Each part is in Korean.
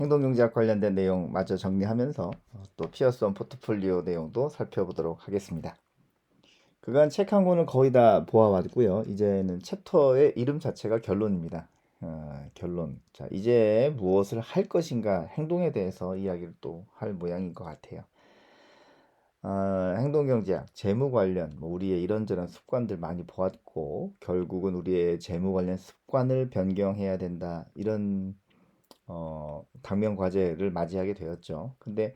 행동경제학 관련된 내용 마저 정리하면서 어, 또 피어스원 포트폴리오 내용도 살펴보도록 하겠습니다. 그간 책 한 권을 거의 다 보아왔고요. 이제는 챕터의 이름 자체가 결론입니다. 어, 결론. 자, 이제 무엇을 할 것인가 행동에 대해서 이야기를 또 할 모양인 것 같아요. 어, 행동경제학, 재무 관련, 뭐 우리의 이런저런 습관들 많이 보았고, 결국은 우리의 재무 관련 습관을 변경해야 된다. 이런 어, 당면 과제를 맞이하게 되었죠. 근데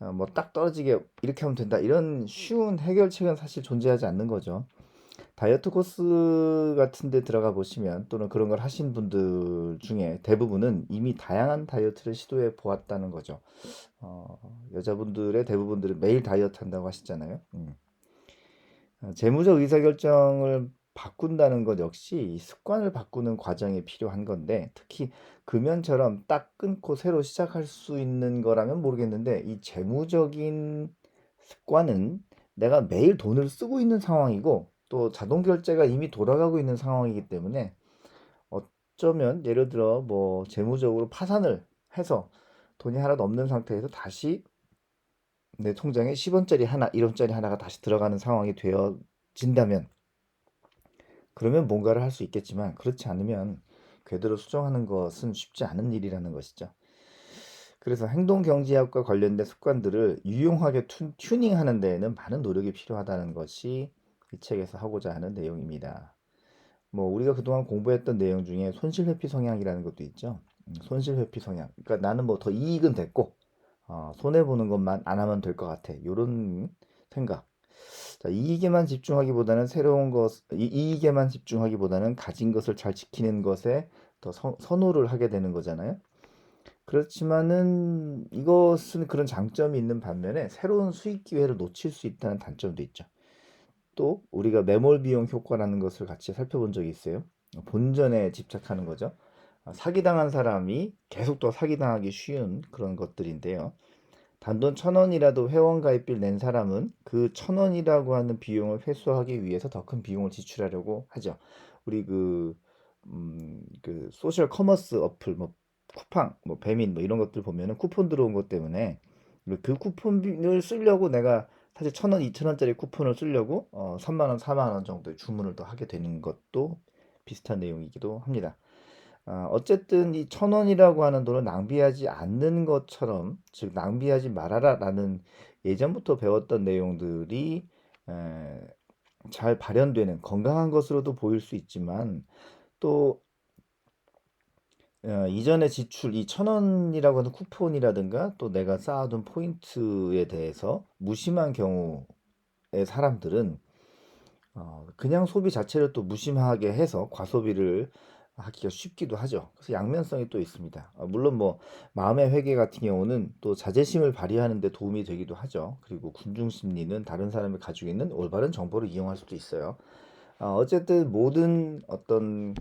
어, 뭐딱 떨어지게 이렇게 하면 된다. 이런 쉬운 해결책은 사실 존재하지 않는 거죠. 다이어트 코스 같은 데 들어가 보시면 또는 그런 걸 하신 분들 중에 대부분은 이미 다양한 다이어트를 시도해 보았다는 거죠. 어, 여자분들의 대부분들은 매일 다이어트 한다고 하시잖아요. 음. 어, 재무적 의사결정을 바꾼다는 것 역시 이 습관을 바꾸는 과정이 필요한 건데 특히 금연처럼 딱 끊고 새로 시작할 수 있는 거라면 모르겠는데 이 재무적인 습관은 내가 매일 돈을 쓰고 있는 상황이고 또 자동 결제가 이미 돌아가고 있는 상황이기 때문에 어쩌면 예를 들어 뭐 재무적으로 파산을 해서 돈이 하나도 없는 상태에서 다시 내 통장에 10원짜리 하나, 1원짜리 하나가 다시 들어가는 상황이 되어진다면 그러면 뭔가를 할 수 있겠지만 그렇지 않으면 궤도를 수정하는 것은 쉽지 않은 일이라는 것이죠. 그래서 행동 경제학과 관련된 습관들을 유용하게 튜, 튜닝하는 데에는 많은 노력이 필요하다는 것이 이 책에서 하고자 하는 내용입니다. 뭐 우리가 그동안 공부했던 내용 중에 손실 회피 성향이라는 것도 있죠. 음, 손실 회피 성향. 그러니까 나는 뭐 더 이익은 됐고 어, 손해 보는 것만 안 하면 될 것 같아. 이런 생각. 자, 이익에만 집중하기보다는 새로운 것, 이, 이익에만 집중하기보다는 가진 것을 잘 지키는 것에 더 선, 선호를 하게 되는 거잖아요. 그렇지만은 이것은 그런 장점이 있는 반면에 새로운 수익 기회를 놓칠 수 있다는 단점도 있죠. 또 우리가 매몰 비용 효과라는 것을 같이 살펴본 적이 있어요. 본전에 집착하는 거죠. 아, 사기당한 사람이 계속 더 사기당하기 쉬운 그런 것들인데요. 단돈 천 원이라도 회원 가입비를 낸 사람은 그 천 원이라고 하는 비용을 회수하기 위해서 더 큰 비용을 지출하려고 하죠. 우리 그, 음, 그 소셜 커머스 어플, 뭐 쿠팡, 뭐 배민, 뭐 이런 것들 보면은 쿠폰 들어온 것 때문에 그 쿠폰을 쓰려고 내가 사실 천 원, 이천 원짜리 쿠폰을 쓰려고 어, 3만 원, 4만 원 정도의 주문을 더 하게 되는 것도 비슷한 내용이기도 합니다. 아, 어쨌든 이 천 원이라고 하는 돈을 낭비하지 않는 것처럼 즉 낭비하지 말아라라는 예전부터 배웠던 내용들이 에, 잘 발현되는 건강한 것으로도 보일 수 있지만 또 어, 이전에 지출 이 천 원이라고 하는 쿠폰이라든가 또 내가 쌓아둔 포인트에 대해서 무심한 경우의 사람들은 어, 그냥 소비 자체를 또 무심하게 해서 과소비를 하기가 쉽기도 하죠. 그래서 양면성이 또 있습니다. 어, 물론 뭐 마음의 회개 같은 경우는 또 자제심을 발휘하는 데 도움이 되기도 하죠. 그리고 군중 심리는 다른 사람이 가지고 있는 올바른 정보를 이용할 수도 있어요. 어, 어쨌든 모든 어떤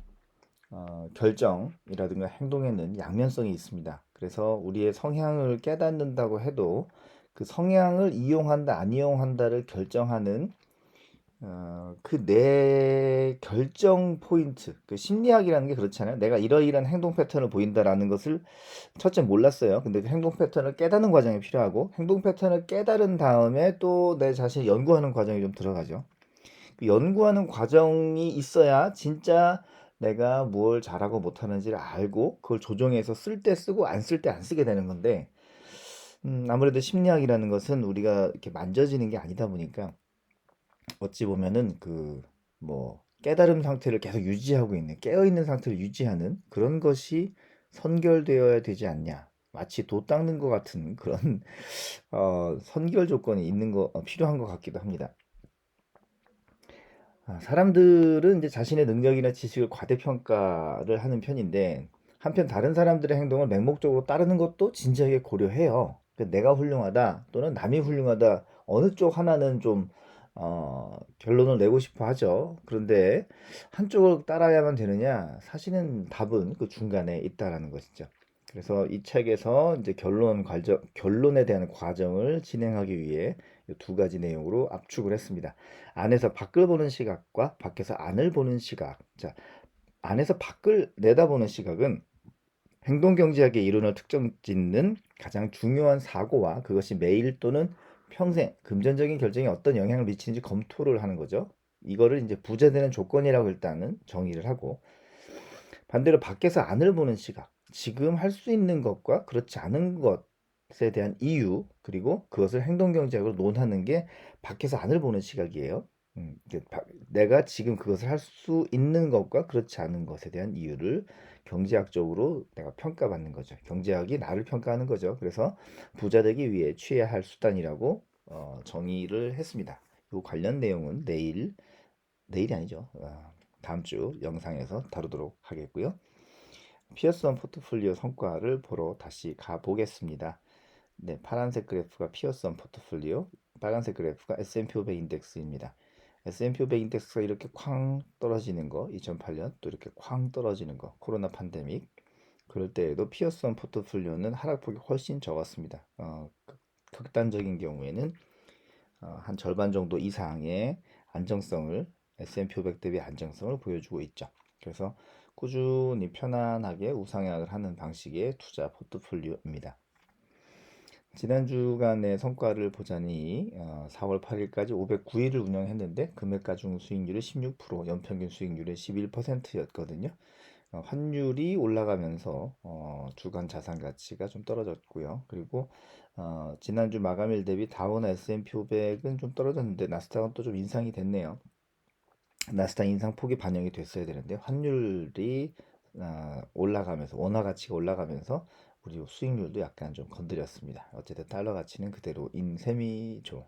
어, 결정이라든가 행동에는 양면성이 있습니다. 그래서 우리의 성향을 깨닫는다고 해도 그 성향을 이용한다, 안 이용한다를 결정하는 어, 그 내 결정 포인트, 그 심리학이라는 게 그렇잖아요. 내가 이러이러한 행동 패턴을 보인다라는 것을 첫째 몰랐어요. 근데 그 행동 패턴을 깨닫는 과정이 필요하고 행동 패턴을 깨달은 다음에 또 내 자신을 연구하는 과정이 좀 들어가죠. 그 연구하는 과정이 있어야 진짜 내가 뭘 잘하고 못하는지를 알고 그걸 조정해서 쓸 때 쓰고 안 쓸 때 안 쓰게 되는 건데 음, 아무래도 심리학이라는 것은 우리가 이렇게 만져지는 게 아니다 보니까 어찌 보면은 그 뭐 깨달음 상태를 계속 유지하고 있는 깨어 있는 상태를 유지하는 그런 것이 선결되어야 되지 않냐. 마치 도 닦는 것 같은 그런 어, 선결 조건이 있는 거 어, 필요한 것 같기도 합니다. 아, 사람들은 이제 자신의 능력이나 지식을 과대평가를 하는 편인데 한편 다른 사람들의 행동을 맹목적으로 따르는 것도 진지하게 고려해요. 그러니까 내가 훌륭하다 또는 남이 훌륭하다 어느 쪽 하나는 좀 어, 결론을 내고 싶어 하죠. 그런데 한쪽을 따라야만 되느냐? 사실은 답은 그 중간에 있다라는 것이죠. 그래서 이 책에서 이제 결론 과정, 결론에 대한 과정을 진행하기 위해 두 가지 내용으로 압축을 했습니다. 안에서 밖을 보는 시각과 밖에서 안을 보는 시각. 자, 안에서 밖을 내다보는 시각은 행동 경제학의 이론을 특정 짓는 가장 중요한 사고와 그것이 매일 또는 평생 금전적인 결정에 어떤 영향을 미치는지 검토를 하는 거죠. 이거를 이제 부자 되는 조건이라고 일단은 정의를 하고 반대로 밖에서 안을 보는 시각, 지금 할 수 있는 것과 그렇지 않은 것에 대한 이유 그리고 그것을 행동 경제학으로 논하는 게 밖에서 안을 보는 시각이에요. 음, 내가 지금 그것을 할 수 있는 것과 그렇지 않은 것에 대한 이유를 경제학적으로 내가 평가받는 거죠. 경제학이 나를 평가하는 거죠. 그래서 부자 되기 위해 취해야 할 수단이라고 어, 정의를 했습니다. 이 관련 내용은 내일 내일이 아니죠. 어, 다음 주 영상에서 다루도록 하겠고요. 피어슨 포트폴리오 성과를 보러 다시 가보겠습니다. 네, 파란색 그래프가 피어슨 포트폴리오, 빨간색 그래프가 S&P 500 인덱스입니다. S&P 500 인덱스가 이렇게 쾅 떨어지는 거, 2008년 또 이렇게 쾅 떨어지는 거, 코로나 팬데믹. 그럴 때에도 피어슨 포트폴리오는 하락폭이 훨씬 적었습니다. 어, 극- 극단적인 경우에는 어, 한 절반 정도 이상의 안정성을 S&P 500 대비 안정성을 보여주고 있죠. 그래서 꾸준히 편안하게 우상향을 하는 방식의 투자 포트폴리오입니다. 지난 주간의 성과를 보자니 어, 4월 8일까지 509일을 운영했는데 금액가 중 수익률이 16%, 연평균 수익률이 11%였거든요. 어, 환율이 올라가면서 어, 주간 자산 가치가 좀 떨어졌고요. 그리고 어, 지난주 마감일 대비 다우나 S&P 500은 좀 떨어졌는데 나스닥은 또 좀 인상이 됐네요. 나스닥 인상폭이 반영이 됐어야 되는데 환율이 어, 올라가면서 원화 가치가 올라가면서 우리 수익률도 약간 좀 건드렸습니다. 어쨌든 달러 가치는 그대로인 셈이죠.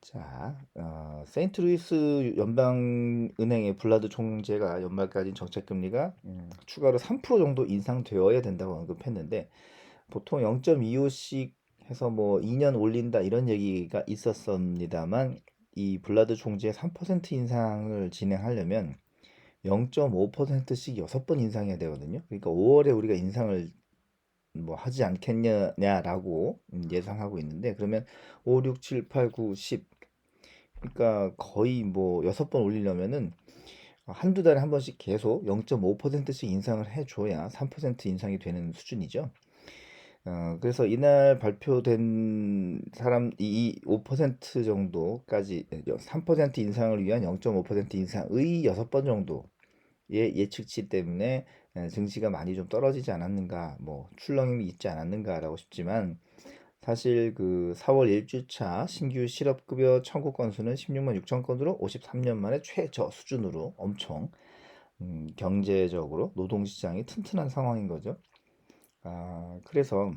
자, 어, 세인트루이스 연방은행의 블라드 총재가 연말까지 정책금리가 음, 추가로 3% 정도 인상되어야 된다고 언급했는데 보통 0.25씩 해서 뭐 2년 올린다 이런 얘기가 있었습니다만 이 블라드 총재의 3% 인상을 진행하려면 0.5%씩 6번 인상해야 되거든요. 그러니까 5월에 우리가 인상을 뭐 하지 않겠냐라고 음, 예상하고 있는데 그러면 5, 6, 7, 8, 9, 10 그러니까 거의 뭐 여섯 번 올리려면은 한두 달에 한 번씩 계속 0.5%씩 인상을 해줘야 3% 인상이 되는 수준이죠. 어, 그래서 이날 발표된 사람 이 5% 정도까지 3% 인상을 위한 0.5% 인상의 6번 정도의 예측치 때문에 에, 증시가 많이 좀 떨어지지 않았는가, 뭐 출렁임이 있지 않았는가라고 싶지만 사실 그 4월 1주차 신규 실업급여 청구 건수는 16만 6천 건으로 53년 만에 최저 수준으로 엄청 음, 경제적으로 노동시장이 튼튼한 상황인 거죠. 아, 그래서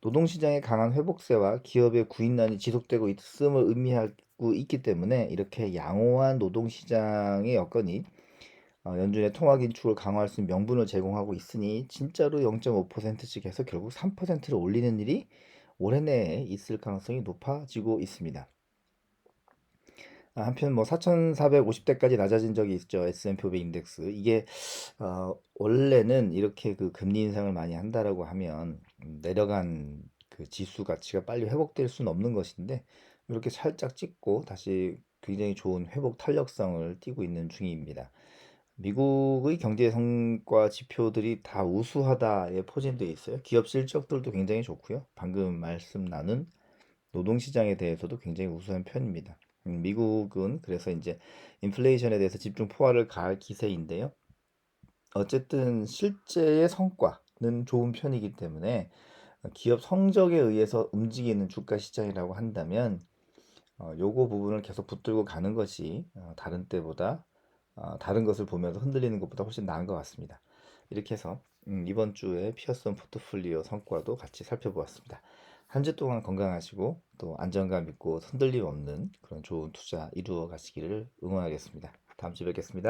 노동시장의 강한 회복세와 기업의 구인난이 지속되고 있음을 의미하고 있기 때문에 이렇게 양호한 노동시장의 여건이 어, 연준의 통화 긴축을 강화할 수 있는 명분을 제공하고 있으니 진짜로 0.5%씩 해서 결국 3%를 올리는 일이 올해 내에 있을 가능성이 높아지고 있습니다. 아, 한편 뭐 4,450대까지 낮아진 적이 있죠. S&P 500 인덱스. 이게 어, 원래는 이렇게 그 금리 인상을 많이 한다라고 하면 음, 내려간 그 지수 가치가 빨리 회복될 수는 없는 것인데 이렇게 살짝 찍고 다시 굉장히 좋은 회복 탄력성을 띠고 있는 중입니다. 미국의 경제 성과 지표들이 다 우수하다에 포진되어 있어요. 기업 실적들도 굉장히 좋고요. 방금 말씀 나눈 노동 시장에 대해서도 굉장히 우수한 편입니다. 음, 미국은 그래서 이제 인플레이션에 대해서 집중 포화를 가할 기세인데요. 어쨌든 실제의 성과는 좋은 편이기 때문에 기업 성적에 의해서 움직이는 주가 시장이라고 한다면 어, 요거 부분을 계속 붙들고 가는 것이 어, 다른 때보다 어, 다른 것을 보면서 흔들리는 것보다 훨씬 나은 것 같습니다. 이렇게 해서 음, 이번 주에 피어슨 포트폴리오 성과도 같이 살펴보았습니다. 한 주 동안 건강하시고 또 안정감 있고 흔들림 없는 그런 좋은 투자 이루어 가시기를 응원하겠습니다. 다음 주에 뵙겠습니다.